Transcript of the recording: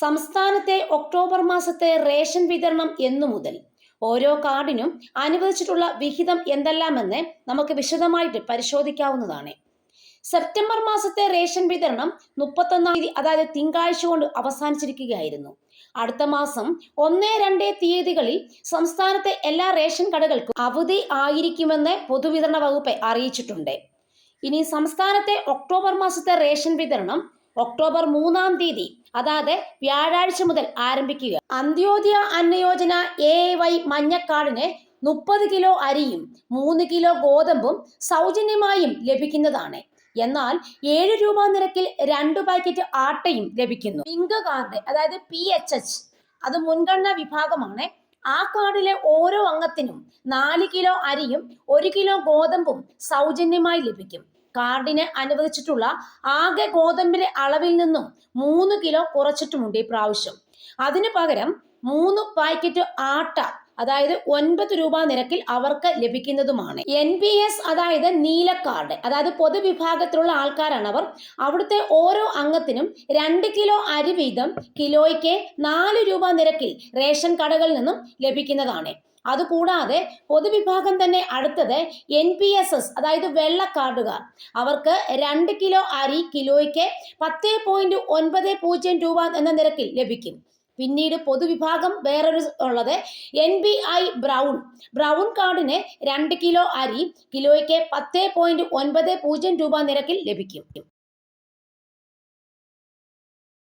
സംസ്ഥാനത്തെ ഒക്ടോബർ മാസത്തെ റേഷൻ വിതരണം എന്നു മുതൽ. ഓരോ കാർഡിനും അനുവദിച്ചിട്ടുള്ള വിഹിതം എന്തെല്ലാമെന്ന് നമുക്ക് വിശദമായിട്ട് പരിശോധിക്കാവുന്നതാണ്. സെപ്റ്റംബർ മാസത്തെ റേഷൻ വിതരണം മുപ്പത്തൊന്നാം തീയതി അതായത് തിങ്കളാഴ്ച കൊണ്ട് അവസാനിച്ചിരിക്കുകയായിരുന്നു. അടുത്ത മാസം ഒന്ന് രണ്ട് തീയതികളിൽ സംസ്ഥാനത്തെ എല്ലാ റേഷൻ കടകൾക്കും അവധി ആയിരിക്കുമെന്ന് പൊതുവിതരണ വകുപ്പ് അറിയിച്ചിട്ടുണ്ട്. ഇനി സംസ്ഥാനത്തെ ഒക്ടോബർ മാസത്തെ റേഷൻ വിതരണം ഒക്ടോബർ മൂന്നാം തീയതി അതായത് വ്യാഴാഴ്ച മുതൽ ആരംഭിക്കുക. അന്ത്യോദയ അന്നയോജന എ വൈ മഞ്ഞക്കാടിന് മുപ്പത് കിലോ അരിയും മൂന്ന് കിലോ ഗോതമ്പും സൗജന്യമായും ലഭിക്കുന്നതാണ്. എന്നാൽ ഏഴ് രൂപ നിരക്കിൽ രണ്ട് പാക്കറ്റ് ആട്ടയും ലഭിക്കുന്നു. പിങ്ക് കാർഡ് അതായത് പി എച്ച് എച്ച് അത് മുൻഗണനാ വിഭാഗമാണ്. ആ കാർഡിലെ ഓരോ അംഗത്തിനും നാല് കിലോ അരിയും ഒരു കിലോ ഗോതമ്പും സൗജന്യമായി ലഭിക്കും. കാർഡിന് അനുവദിച്ചിട്ടുള്ള ആകെ ഗോതമ്പിന്റെ അളവിൽ നിന്നും മൂന്ന് കിലോ കുറച്ചിട്ടുമുണ്ട് ഈ പ്രാവശ്യം. അതിനു പകരം മൂന്ന് പാക്കറ്റ് ആട്ട അതായത് ഒൻപത് രൂപ നിരക്കിൽ അവർക്ക് ലഭിക്കുന്നതുമാണ്. എൻ പി എസ് അതായത് നീല കാർഡ് അതായത് പൊതുവിഭാഗത്തിലുള്ള ആൾക്കാരാണ് അവർ അവിടുത്തെ ഓരോ അംഗത്തിനും രണ്ട് കിലോ അരി വീതം കിലോയ്ക്ക് നാല് രൂപ നിരക്കിൽ റേഷൻ കടകളിൽ നിന്നും ലഭിക്കുന്നതാണ്. അതുകൂടാതെ പൊതുവിഭാഗം തന്നെ അടുത്തത് എൻ പി എസ് എസ് അതായത് വെള്ള കാർഡുകാർ അവർക്ക് രണ്ട് കിലോ അരി കിലോയ്ക്ക് പത്ത് പോയിന്റ് ഒൻപത് പൂജ്യം രൂപ എന്ന നിരക്കിൽ ലഭിക്കും. പിന്നീട് പൊതുവിഭാഗം വേറൊരു ഉള്ളത്. N B I brown brown കാർഡിന് രണ്ട് കിലോ അരി കിലോയ്ക്ക് പത്ത് പോയിന്റ് ഒൻപത് പൂജ്യം രൂപ നിരക്കിൽ ലഭിക്കും.